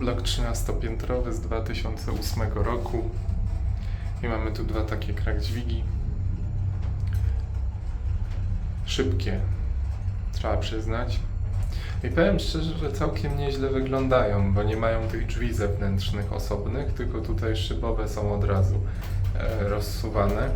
Blok 13-piętrowy z 2008 roku. I mamy tu dwa takie krak dźwigi. Szybkie, trzeba przyznać. I powiem szczerze, że całkiem nieźle wyglądają, bo nie mają tych drzwi zewnętrznych osobnych, tylko tutaj szybowe są od razu e, rozsuwane.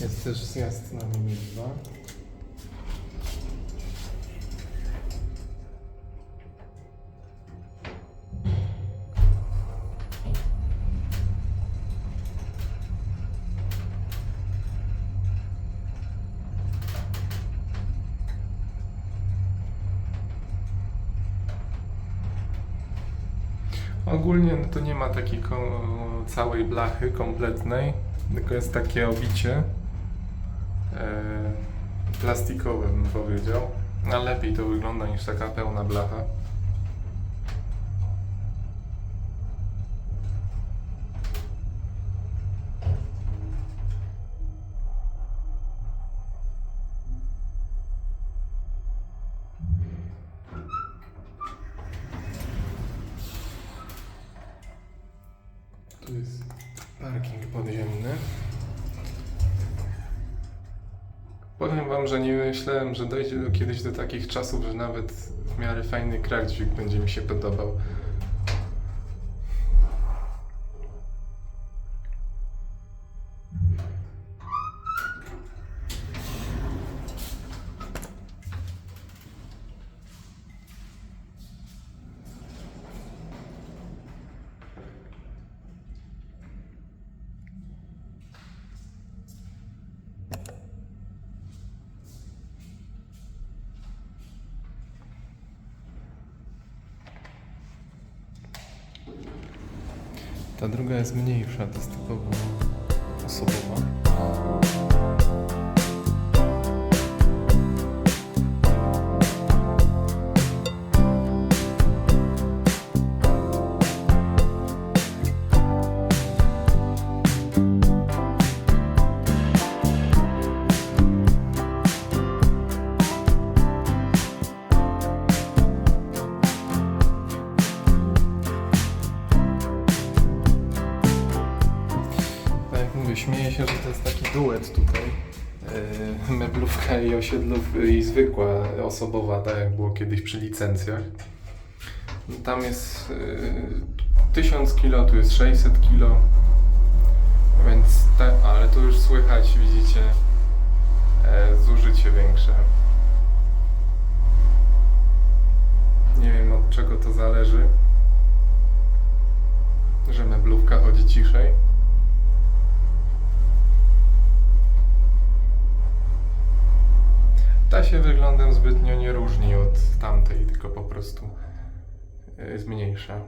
Jest też zjazd na Mini 2. Ogólnie no to nie ma takiej całej blachy kompletnej, tylko jest takie obicie plastikowe bym powiedział. A lepiej to wygląda niż taka pełna blacha. Tu jest parking podziemny. Powiem wam, że nie myślałem, że dojdzie do, kiedyś do takich czasów, że nawet w miarę fajny dźwig będzie mi się podobał. Ta druga jest mniejsza, to jest typowo osobowa. Śmieję się, że to jest taki duet tutaj. Yy, meblówka i osiedlów i zwykła osobowa, tak jak było kiedyś przy licencjach. Tam jest yy, 1000 kg, tu jest 600 kg. Więc te, ale tu już słychać, widzicie, e, zużycie większe. Nie wiem od czego to zależy, że meblówka chodzi ciszej. Ta się wyglądem zbytnio nie różni od tamtej, tylko po prostu e, jest mniejsza.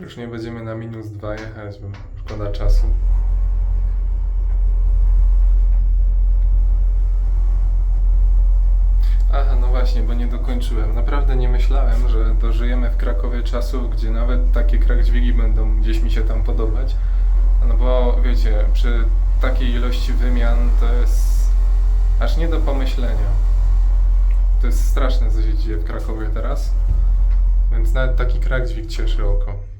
Już nie będziemy na minus dwa jechać, bo szkoda czasu. Aha, no właśnie, bo nie dokończyłem. Naprawdę nie myślałem, że dożyjemy w Krakowie czasów, gdzie nawet takie krak dźwigi będą gdzieś mi się tam podobać. No bo wiecie, przy takiej ilości wymian to jest aż nie do pomyślenia. To jest straszne, co się dzieje w Krakowie teraz. Więc nawet taki krak dźwig cieszy oko.